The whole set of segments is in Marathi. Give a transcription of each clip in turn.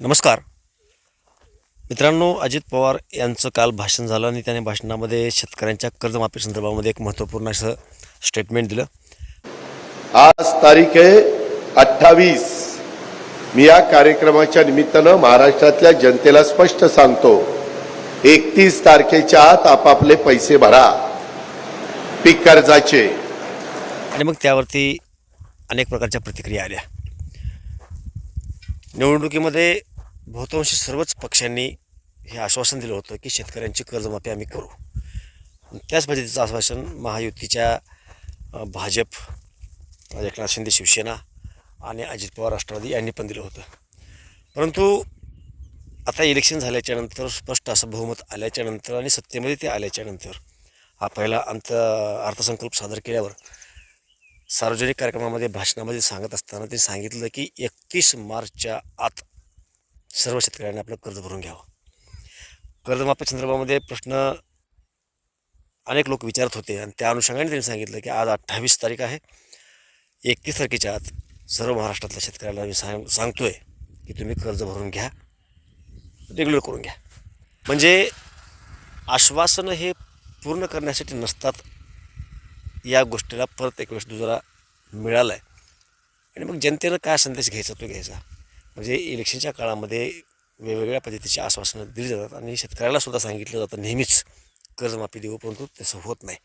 नमस्कार. मित्रांनो अजित पवार यांचं काल भाषण झालं आणि त्याने भाषणामध्ये शेतकऱ्यांच्या कर्जमाफी संदर्भामध्ये एक महत्त्वपूर्ण असं स्टेटमेंट दिलं. आज तारीख आहे अठ्ठावीस. मी या कार्यक्रमाच्या निमित्तानं महाराष्ट्रातल्या जनतेला स्पष्ट सांगतो एकतीस तारखेच्या आत आपापले पैसे भरा पीक कर्जाचे. आणि मग त्यावरती अनेक प्रकारच्या प्रतिक्रिया आल्या. निवडणुकीमध्ये बहुतांशी सर्वच पक्षांनी हे आश्वासन दिलं होतं की शेतकऱ्यांची कर्जमाफी आम्ही करू. त्याच पद्धतीचं आश्वासन महायुतीच्या भाजप एकनाथ शिंदे शिवसेना आणि अजित पवार राष्ट्रवादी यांनी पण दिलं होतं. परंतु आता इलेक्शन झाल्याच्यानंतर स्पष्ट असं बहुमत आल्याच्यानंतर आणि सत्तेमध्ये ते आल्याच्यानंतर हा पहिला अंत अर्थसंकल्प सादर केल्यावर सार्वजनिक कार्यक्रमामध्ये भाषणामध्ये सांगत असताना ते सांगितलं की एकतीस मार्चच्या आत सर्व शेतकऱ्यांनी आपलं कर्ज भरून घ्यावं. कर्जमाफी संदर्भामध्ये प्रश्न अनेक लोक विचारत होते आणि त्या अनुषंगाने त्यांनी सांगितलं की आज अठ्ठावीस तारीख आहे. एकतीस तारखेच्या आत सर्व महाराष्ट्रातल्या शेतकऱ्याला मी सांग सांगतोय की तुम्ही कर्ज भरून घ्या. रेग्युलर करून घ्या. म्हणजे आश्वासनं हे पूर्ण करण्यासाठी नसतात या गोष्टीला परत एक वेळेस दुजरा मिळाला आहे आणि मग जनतेनं काय संदेश घ्यायचा तो घ्यायचा. म्हणजे इलेक्शनच्या काळामध्ये वेगवेगळ्या पद्धतीची आश्वासनं दिली जातात आणि शेतकऱ्याला सुद्धा सांगितलं जातं नेहमीच कर्जमाफी देऊ परंतु तसं होत नाही.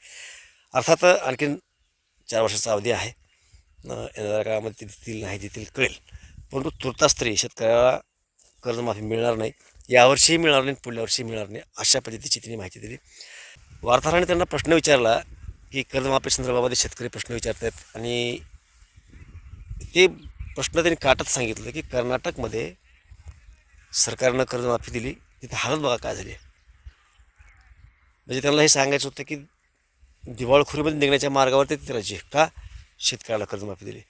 अर्थात आणखीन चार वर्षाचा अवधी आहे. येणाऱ्या काळामध्ये ते देतील नाही देतील कळेल. परंतु तुर्तास तरी शेतकऱ्याला कर्जमाफी मिळणार नाही. यावर्षीही मिळणार नाही पुढल्या वर्षी मिळणार नाही अशा पद्धतीची त्यांनी माहिती दिली. वार्ताहराने त्यांना प्रश्न विचारला की कर्जमाफी संदर्भामध्ये शेतकरी प्रश्न विचारत आहेत आणि ते प्रश्न त्यांनी काटत सांगितलं की कर्नाटकमध्ये सरकारनं कर्जमाफी दिली तिथं हालत बघा काय झाली. म्हणजे त्यांना हे सांगायचं होतं की दिवाळखोरीमध्ये निघण्याच्या मार्गावर ते राज्य का? शेतकऱ्याला कर्जमाफी दिली.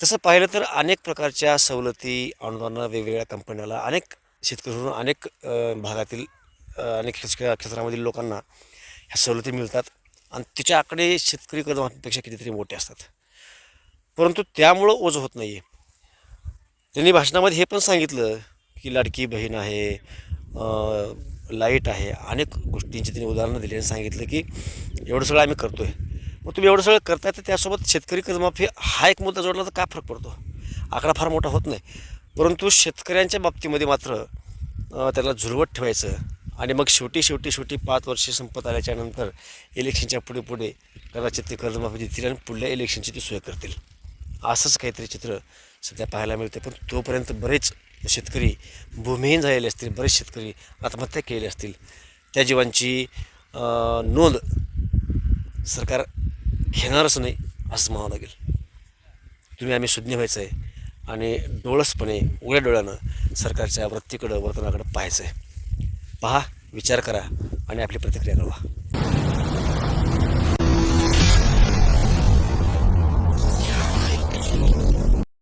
तसं पाहिलं तर अनेक प्रकारच्या सवलती अनुदानं वेगवेगळ्या कंपन्याला अनेक शेतकरी अनेक भागातील अनेक क्षेत्रामधील लोकांना ह्या सवलती मिळतात. आणि तिच्या आकडे शेतकरी कर्जमाफीपेक्षा कितीतरी मोठे असतात. परंतु त्यामुळं ओझं होत नाही आहे त्यांनी भाषणामध्ये हे पण सांगितलं की लाडकी बहीण आहे लाइट आहे अनेक गोष्टींची त्यांनी उदाहरणं दिली आणि सांगितलं की एवढं सगळं आम्ही करतो आहे मग तुम्ही एवढं सगळं करताय तर त्यासोबत शेतकरी कर्जमाफी हा एक मुद्दा जोडला तर काय फरक पडतो? आकडा फार मोठा होत नाही. परंतु शेतकऱ्यांच्या बाबतीमध्ये मात्र त्याला झुलवत ठेवायचं आणि मग शेवटी शेवटी शेवटी पाच वर्षे संपत आल्याच्यानंतर इलेक्शनच्या पुढे पुढे कदाचित ते कर्जमाफी देतील आणि पुढल्या इलेक्शनची ती सोय करतील. असंच काहीतरी चित्र सध्या पाहायला मिळते पण तोपर्यंत बरेच शेतकरी भूमिहीन झालेले असतील बरेच शेतकरी आत्महत्या केलेले असतील. त्या जीवांची नोंद सरकार घेणारच नाही असं म्हणावं लागेल. तुम्ही आम्ही सुज्ञ व्हायचं आहे आणि डोळसपणे उघड्या डोळ्यानं सरकारच्या वृत्तीकडं वर्तनाकडं पाहायचं आहे पहा विचार करा आणि आपली प्रतिक्रिया कळवा.